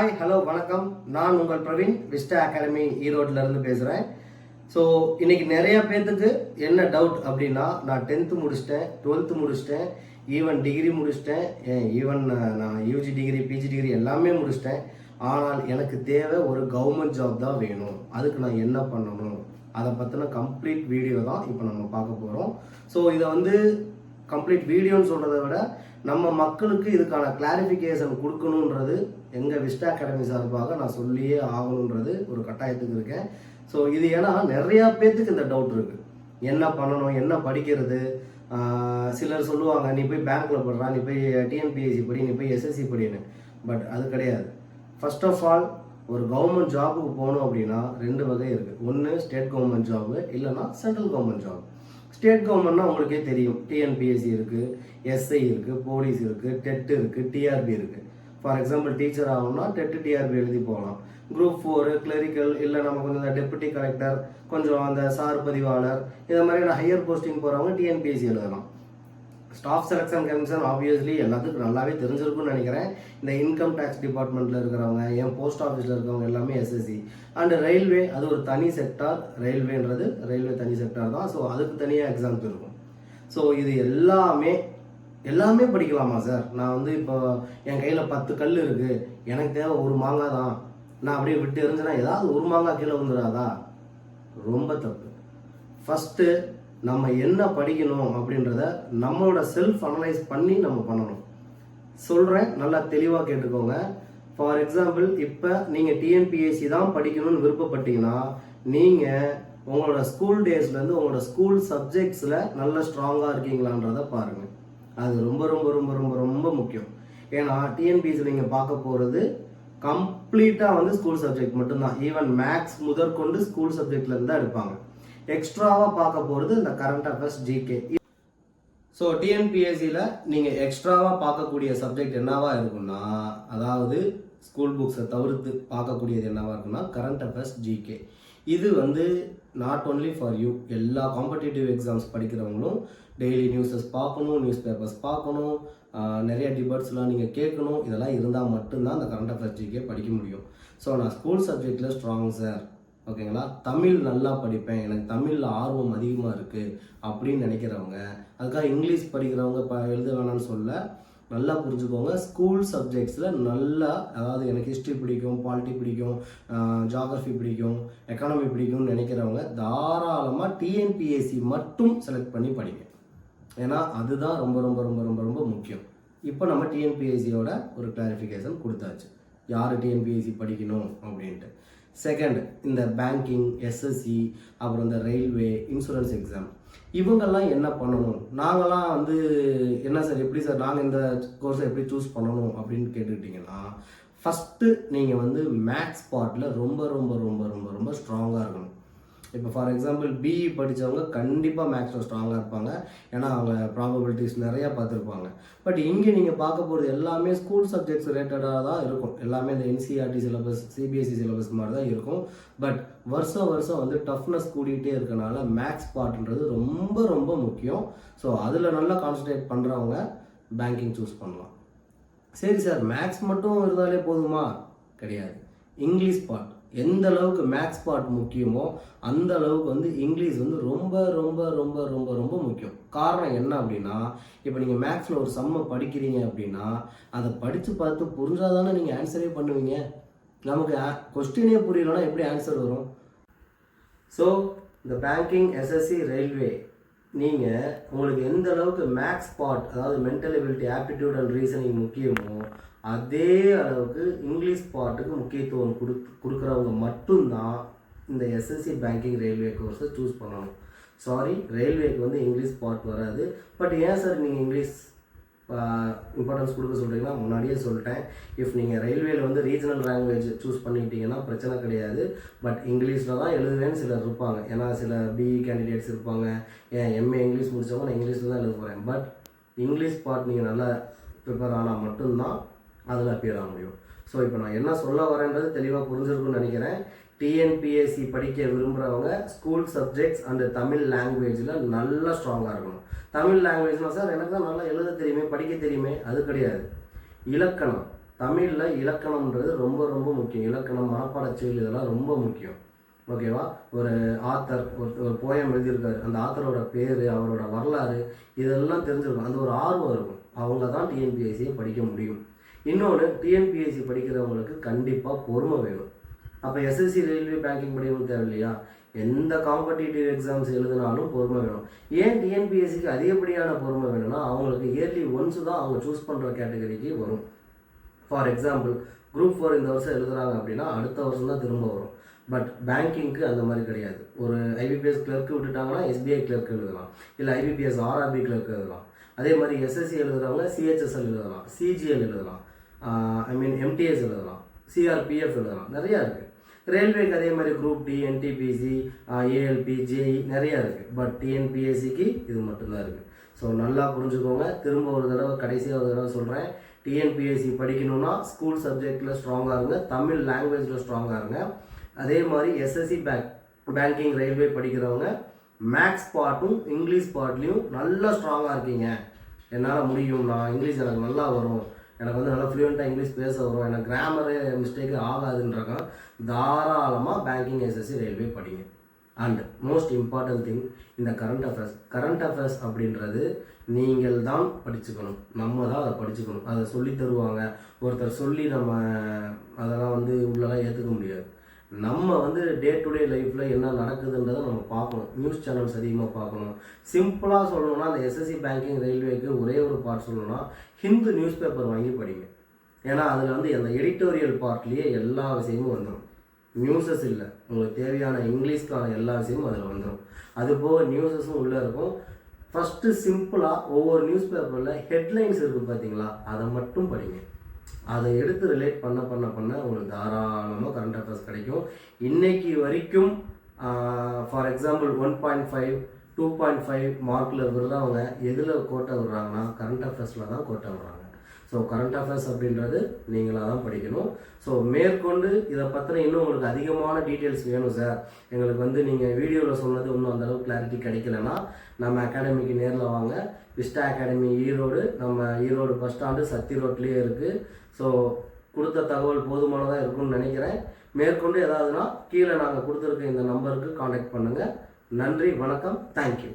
Hi hello வணக்கம். நான் உங்கள் பிரவீன் விஸ்டா அகாடமி ஈரோட்ல இருந்து பேசுகிறேன் ஸோ இன்னைக்கு நிறைய பேர்த்துக்கு என்ன டவுட் அப்படின்னா நான் டென்த்து முடிச்சிட்டேன் டுவெல்த்து முடிச்சிட்டேன் ஈவன் டிகிரி முடிச்சிட்டேன். ஈவன் நான் யூஜி டிகிரி பிஜி டிகிரி எல்லாமே முடிச்சிட்டேன். ஆனால் எனக்கு தேவை ஒரு கவர்மெண்ட் ஜாப் தான் வேணும். அதுக்கு நான் என்ன பண்ணணும்? அதை பற்றின கம்ப்ளீட் வீடியோ தான் இப்போ நம்ம பார்க்க போகிறோம் ஸோ இதை வந்து கம்ப்ளீட் வீடியோன்னு சொல்கிறத விட நம்ம மக்களுக்கு இதுக்கான கிளாரிஃபிகேஷன் கொடுக்கணுன்றது எங்கள் விஸ்டா அகாடமி சார்பாக நான் சொல்லியே ஆகணுன்றது ஒரு கட்டாயத்துக்கு இருக்கேன். ஸோ இது ஏன்னா நிறையா பேர்த்துக்கு இந்த டவுட் இருக்குது என்ன பண்ணணும்? என்ன படிக்கிறது? சிலர் சொல்லுவாங்க நீ போய் பேங்க்கில் படுறா நீ போய் டிஎன்பிஎஸ்சி படி நீ போய் எஸ்எஸ்சி படின்னு. பட் அது கிடையாது. ஃபர்ஸ்ட் ஆஃப் ஆல் ஒரு கவர்மெண்ட் ஜாபுக்கு போகணும் அப்படின்னா ரெண்டு வகை இருக்குது ஒன்று ஸ்டேட் கவர்மெண்ட் ஜாபு இல்லைன்னா சென்ட்ரல் கவர்மெண்ட் ஜாப் ஸ்டேட் கவர்மெண்ட்னா உங்களுக்கே தெரியும். டிஎன்பிஎஸ்சி இருக்குது எஸ்ஐ இருக்குது போலீஸ் இருக்குது டெட்டு இருக்குது டிஆர்பி இருக்குது ஃபார் எக்ஸாம்பிள் டீச்சர் ஆகணும்னா டெட்டு டிஆர்பி எழுதி போகலாம். குரூப் ஃபோரு கிளரிக்கல் இல்லை நம்ம கொஞ்சம் இந்த டெப்யூட்டி கலெக்டர் கொஞ்சம் அந்த சார் பதிவாளர் இந்த மாதிரியான ஹையர் போஸ்டிங் போகிறவங்க டிஎன்பிஎஸ்சி எழுதலாம். ஸ்டாஃப் செலெக்ஷன் கமிஷன் ஆப்வியஸ்லி எல்லாத்துக்கும் நல்லாவே தெரிஞ்சிருக்கும்னு நினைக்கிறேன். இந்த இன்கம் டேக்ஸ் டிபார்ட்மெண்ட்டில் இருக்கிறவங்க என் போஸ்ட் ஆஃபீஸில் இருக்கிறவங்க எல்லாமே எஸ்எஸ்சி அண்ட் ரயில்வே அது ஒரு தனி செக்டார் ரயில்வேன்றது ரயில்வே தனி செக்டார் தான். ஸோ அதுக்கு தனியாக எக்ஸாம்ஸ் இருக்கும். ஸோ இது எல்லாமே எல்லாமே படிக்கலாமா சார் நான் வந்து இப்போ என் கையில் பத்து கல் இருக்குது எனக்கு தேவை ஒரு மாங்காய் தான். நான் அப்படியே விட்டு எறிஞ்சேன்னா ஏதாவது ஒரு மாங்காய் கீழே வந்துடாதா ரொம்ப தப்பு. ஃபஸ்ட்டு நம்ம என்ன படிக்கணும் அப்படின்றத நம்மளோட செல்ஃப் அனலைஸ் பண்ணி நம்ம பண்ணணும். சொல்கிறேன் நல்லா தெளிவாக கேட்டுக்கோங்க. ஃபார் எக்ஸாம்பிள் இப்போ நீங்கள் டிஎன்பிஎஸ்சி தான் படிக்கணும்னு விருப்பப்பட்டீங்கன்னா நீங்கள் உங்களோட ஸ்கூல் டேஸ்லேருந்து உங்களோட ஸ்கூல் சப்ஜெக்ட்ஸில் நல்ல ஸ்ட்ராங்காக இருக்கீங்களான்றத பாருங்கள் அது ரொம்ப ரொம்ப ரொம்ப ரொம்ப ரொம்ப முக்கியம். ஏன்னா டிஎன்பிஎஸ்சி நீங்கள் பார்க்க போகிறது கம்ப்ளீட்டாக வந்து ஸ்கூல் சப்ஜெக்ட் மட்டும்தான். ஈவன் மேக்ஸ் முதற்கொண்டு ஸ்கூல் சப்ஜெக்ட்லேருந்து தான் எடுப்பாங்க. எக்ஸ்ட்ராவாக பார்க்க போகிறது இந்த கரண்ட் அஃபேர்ஸ் ஜிகே ஸோ டிஎன்பிஎஸ்சியில் நீங்கள் எக்ஸ்ட்ராவாக பார்க்கக்கூடிய சப்ஜெக்ட் என்னவாக இருக்குன்னா அதாவது ஸ்கூல் புக்ஸை தவிர்த்து பார்க்கக்கூடியது என்னவாக இருக்குன்னா கரண்ட் அஃபேர்ஸ் ஜிகே இது வந்து நாட் ஒன்லி ஃபார் யூ எல்லா காம்படிட்டிவ் எக்ஸாம்ஸ் படிக்கிறவங்களும் டெய்லி நியூஸஸ் பார்க்கணும் நியூஸ் பேப்பர்ஸ் பார்க்கணும் நிறைய டிபேட்ஸ்லாம் நீங்கள் கேட்கணும் இதெல்லாம் இருந்தால் மட்டும்தான் அந்த கரண்ட் அஃபேர்ஸ் ஜிகே படிக்க முடியும். ஸோ நான் ஸ்கூல் சப்ஜெக்டில் ஸ்ட்ராங் சார் ஓகேங்களா? தமிழ் நல்லா படிப்பேன். எனக்கு தமிழில் ஆர்வம் அதிகமாக இருக்குது அப்படின்னு நினைக்கிறவங்க அதுக்காக இங்கிலீஷ் படிக்கிறவங்க ப எழுத வேணாம்னு சொல்ல நல்லா புரிஞ்சுக்கோங்க. ஸ்கூல் சப்ஜெக்ட்ஸில் நல்லா அதாவது எனக்கு ஹிஸ்ட்ரி பிடிக்கும் பாலிட்டி பிடிக்கும் ஜாகிரஃபி பிடிக்கும் எக்கானமி பிடிக்கும்னு நினைக்கிறவங்க தாராளமாக டிஎன்பிஎஸ்சி மட்டும் செலக்ட் பண்ணி படிங்க. ஏன்னா அதுதான் ரொம்ப ரொம்ப ரொம்ப ரொம்ப ரொம்ப முக்கியம். இப்போ நம்ம டிஎன்பிஎஸ்சியோட ஒரு கிளாரிஃபிகேஷன் கொடுத்தாச்சு. யார் டிஎன்பிஎஸ்சி படிக்கணும் அப்படின்ட்டு. செகண்ட் இந்த பேங்கிங் எஸ்எஸ்சி அப்புறம் இந்த ரயில்வே இன்சூரன்ஸ் எக்ஸாம் இவங்கெல்லாம் என்ன பண்ணணும்? நாங்களாம் வந்து என்ன சார் எப்படி சார் நாங்கள் இந்த கோர்ஸை எப்படி சூஸ் பண்ணணும் அப்படின்னு கேட்டுக்கிட்டிங்கன்னா ஃபஸ்ட்டு நீங்கள் வந்து மேக்ஸ் பார்ட்டில் ரொம்ப ரொம்ப ரொம்ப ரொம்ப ரொம்ப ஸ்ட்ராங்காக இருக்கணும். இப்போ ஃபார் எக்ஸாம்பிள் பிஇ படித்தவங்க கண்டிப்பாக மேக்ஸில் ஸ்ட்ராங்காக இருப்பாங்க. ஏன்னா அவங்க ப்ராபபிலிட்டிஸ் நிறையா பார்த்துருப்பாங்க. பட் இங்கே நீங்கள் பார்க்க போகிறது எல்லாமே ஸ்கூல் சப்ஜெக்ட்ஸ் ரிலேட்டடாக தான் இருக்கும். எல்லாமே இந்த என்சிஆர்டி சிலபஸ் சிபிஎஸ்சி சிலபஸ் மாதிரி தான் இருக்கும். பட் வருஷம் வருஷம் வந்து டஃப்னஸ் கூடிகிட்டே இருக்கனால மேக்ஸ் பார்ட்ன்றது ரொம்ப ரொம்ப முக்கியம். ஸோ அதில் நல்லா கான்சன்ட்ரேட் பண்ணுறவங்க பேங்கிங் சூஸ் பண்ணலாம். சரி சார் மேக்ஸ் மட்டும் இருந்தாலே போதுமா? கிடையாது. இங்கிலீஷ் பார்ட் எந்த அளவுக்கு மேக்ஸ் பார்ட் முக்கியமோ அந்த அளவுக்கு வந்து இங்கிலீஷ் வந்து ரொம்ப ரொம்ப ரொம்ப ரொம்ப ரொம்ப முக்கியம். காரணம் என்ன அப்படின்னா இப்போ நீங்கள் மேக்ஸில் ஒரு சம்மை படிக்கிறீங்க அப்படின்னா அதை படித்து பார்த்து புரிஞ்சாதானே நீங்கள் ஆன்சரே பண்ணுவீங்க? நமக்கு கொஸ்டினே புரியலன்னா எப்படி ஆன்சர் வரும்? ஸோ இந்த பேங்கிங் எஸ்எஸ்சி ரயில்வே நீங்கள் உங்களுக்கு எந்த அளவுக்கு மேக்ஸ் பார்ட் அதாவது mental ability aptitude and reasoning முக்கியமோ அதே அளவுக்கு இங்கிலீஷ் பார்ட்டுக்கு முக்கியத்துவம் கொடு கொடுக்குறவங்க மட்டும்தான் இந்த எஸ்எஸ்சி பேங்கிங் ரயில்வே கோர்ஸை சூஸ் பண்ணணும். சாரி ரயில்வேக்கு வந்து இங்கிலீஷ் பார்ட் வராது. பட் ஏன் சார் நீங்கள் இங்கிலீஷ் இம்பார்ட்டன்ஸ் கொடுக்க சொல்கிறீங்கன்னா முன்னாடியே சொல்லிட்டேன். இஃப் நீங்கள் ரயில்வேயில் வந்து ரீஜனல் லாங்குவேஜ் சூஸ் பண்ணிட்டீங்கன்னா பிரச்சனை கிடையாது. பட் இங்கிலீஷில் தான் எழுதுவேன்னு சிலர் இருப்பாங்க. ஏன்னா சில பிஇ கேண்டிடேட்ஸ் இருப்பாங்க. ஏன் எம்ஏ இங்கிலீஷ் முடிச்சவங்க நான் இங்கிலீஷில் தான் எழுத போகிறேன் பட் இங்கிலீஷ் பார்ட் நீங்கள் நல்லா ப்ரிப்பேர் ஆனால் மட்டும்தான் அதில் அப்பியர் ஆக முடியும். ஸோ இப்போ நான் என்ன சொல்ல வரேன்றது தெளிவாக புரிஞ்சிருக்கும்னு நினைக்கிறேன். டிஎன்பிஎஸ்சி படிக்க விரும்புகிறவங்க ஸ்கூல் சப்ஜெக்ட்ஸ் அண்ட் தமிழ் லாங்குவேஜில் நல்லா ஸ்ட்ராங்காக இருக்கணும். தமிழ் லாங்குவேஜ்னால் சார் எனக்கு தான் நல்லா எழுத தெரியுமே படிக்க தெரியுமே? அது கிடையாது. இலக்கணம். தமிழில் இலக்கணம்ன்றது ரொம்ப ரொம்ப முக்கியம். இலக்கணம் மனப்பாடச் செயல் இதெல்லாம் ரொம்ப முக்கியம். ஓகேவா? ஒரு ஆத்தர் ஒரு ஒரு போயம் எழுதியிருக்காரு. அந்த ஆத்தரோட பேர் அவரோட வரலாறு இதெல்லாம் தெரிஞ்சிருக்கும். அந்த ஒரு ஆர்வம் இருக்கும். அவங்க தான் டிஎன்பிஎஸ்சியை படிக்க முடியும். இன்னொன்று டிஎன்பிஎஸ்சி படிக்கிறவங்களுக்கு கண்டிப்பாக பொறுமை வேணும். அப்போ எஸ்எஸ்சி ரயில்வே பேங்கிங் படிக்கணும் தேவை இல்லையா எந்த காம்படிட்டிவ் எக்ஸாம்ஸ் எழுதினாலும் பொறுமை வேணும். ஏன் டிஎன்பிஎஸ்சிக்கு அதிகப்படியான பொறுமை வேணும்னா அவங்களுக்கு இயர்லி ஒன்ஸ் தான் அவங்க சூஸ் பண்ணுற கேட்டகரிக்கு வரும். ஃபார் எக்ஸாம்பிள் குரூப் ஃபோர் இந்த வருஷம் எழுதுறாங்க அப்படின்னா அடுத்த வருஷம் தான் திரும்ப வரும். பட் பேங்கிங்க்கு அந்த மாதிரி கிடையாது. ஒரு ஐபிபிஎஸ் கிளர்க்கு விட்டுட்டாங்கன்னா எஸ்பிஐ கிளர்க் எழுதலாம். இல்லை ஐபிபிஎஸ் ஆர்ஆர்பி கிளர்க் எழுதலாம். அதே மாதிரி எஸ்எஸ்சி எழுதுறவங்க சிஹெச்எஸ்எல் எழுதலாம். சிஜிஎல் எழுதலாம். ஐ மீன் எம்டிஎஸ் எழுதலாம் சிஆர்பிஎஃப் எழுதலாம் நிறையா இருக்குது ரயில்வேக்கு அதே மாதிரி group D NTPC ALP JE நிறையா இருக்குது பட் டிஎன்பிஎஸ்சிக்கு இது மட்டும்தான் இருக்குது ஸோ நல்லா புரிஞ்சுக்கோங்க. திரும்ப ஒரு தடவை கடைசியாக ஒரு தடவை சொல்கிறேன் டிஎன்பிஎஸ்சி படிக்கணும்னா ஸ்கூல் சப்ஜெக்டில் ஸ்ட்ராங்காக இருங்க. தமிழ் லாங்குவேஜில் ஸ்ட்ராங்காக இருங்க. அதே மாதிரி எஸ்எஸ்சி பேங்க் பேங்கிங் ரயில்வே படிக்கிறவங்க மேக்ஸ் பார்ட்டும் இங்கிலீஷ் பார்ட்லேயும் நல்லா ஸ்ட்ராங்காக இருக்கீங்க. என்னால் முடியும் நான் இங்கிலீஷ் எனக்கு நல்லா வரும். எனக்கு வந்து நல்லா ஃப்ளூயண்ட்டாக இங்கிலீஷ் பேச வரும். எனக்கு கிராமரே மிஸ்டேக்கு ஆகாதுன்றாங்க தாராளமாக பேங்கிங் எஸ்எஸ்சி ரயில்வே படிங்க. அண்ட் மோஸ்ட் இம்பார்ட்டன்ட் திங் இந்த கரண்ட் அஃபேர்ஸ் கரண்ட் அஃபேர்ஸ் அப்படின்றது நீங்கள் தான் படிச்சுக்கணும். நம்ம தான் அதை படிச்சுக்கணும். அதை சொல்லி தருவாங்க. ஒருத்தர் சொல்லி நம்ம அதெல்லாம் வந்து உள்ளெல்லாம் ஏற்றுக்க முடியாது. நம்ம வந்து டே டு டே லைஃப்பில் என்ன நடக்குதுன்றதை நம்ம பார்க்கணும். நியூஸ் சேனல்ஸ் அதிகமாக பார்க்கணும். சிம்பிளாக சொல்லணும்னா அந்த எஸ்எஸ்சி பேங்கிங் ரயில்வேக்கு ஒரே ஒரு பார்ட் சொல்லணும்னா ஹிந்து நியூஸ் பேப்பர் வாங்கி படிங்க. ஏன்னா அதில் வந்து அந்த எடிட்டோரியல் பார்ட்லேயே எல்லா விஷயமும் வந்துடும் நியூஸஸ் இல்லை. உங்களுக்கு தேவையான இங்கிலீஷ்க்கான எல்லா விஷயமும் அதில் வந்துடும் அதுபோக நியூஸஸும் உள்ளே இருக்கும். ஃபஸ்ட்டு சிம்பிளாக ஒவ்வொரு நியூஸ் பேப்பரில் ஹெட்லைன்ஸ் இருக்குது பார்த்தீங்களா அதை மட்டும் படிங்க. அதை எடுத்து ரிலேட் பண்ண பண்ண பண்ண உங்களுக்கு தாராளமாக கரண்ட் அஃபேர்ஸ் கிடைக்கும். இன்னைக்கு வரைக்கும் for example one point five two point five மார்க்கில் விடுறவங்க எதில் கோட்டை விடுறாங்கன்னா கரண்ட் அஃபேர்ஸில் தான் கோட்டை விடுறாங்க. ஸோ கரண்ட் அஃபேர்ஸ் அப்படின்றது நீங்களாக தான் படிக்கணும். ஸோ மேற்கொண்டு இதை பற்றின இன்னும் உங்களுக்கு அதிகமான டீட்டெயில்ஸ் வேணும் சார் எங்களுக்கு வந்து நீங்கள் வீடியோவில் சொன்னது இன்னும் அந்தளவுக்கு கிளாரிட்டி கிடைக்கலன்னா நம்ம அகாடமிக்கு நேரில் வாங்க. விஸ்டா அகாடமி ஈரோடு நம்ம ஈரோடு பஸ் ஸ்டாண்டு சத்தி ரோட்லேயே இருக்குது ஸோ கொடுத்த தகவல் போதுமானதாக இருக்கும்னு நினைக்கிறேன். மேற்கொண்டு ஏதாவதுனா கீழே நாங்கள் கொடுத்துருக்க இந்த நம்பருக்கு காண்டாக்ட் பண்ணுங்கள் நன்றி வணக்கம். தேங்க்யூ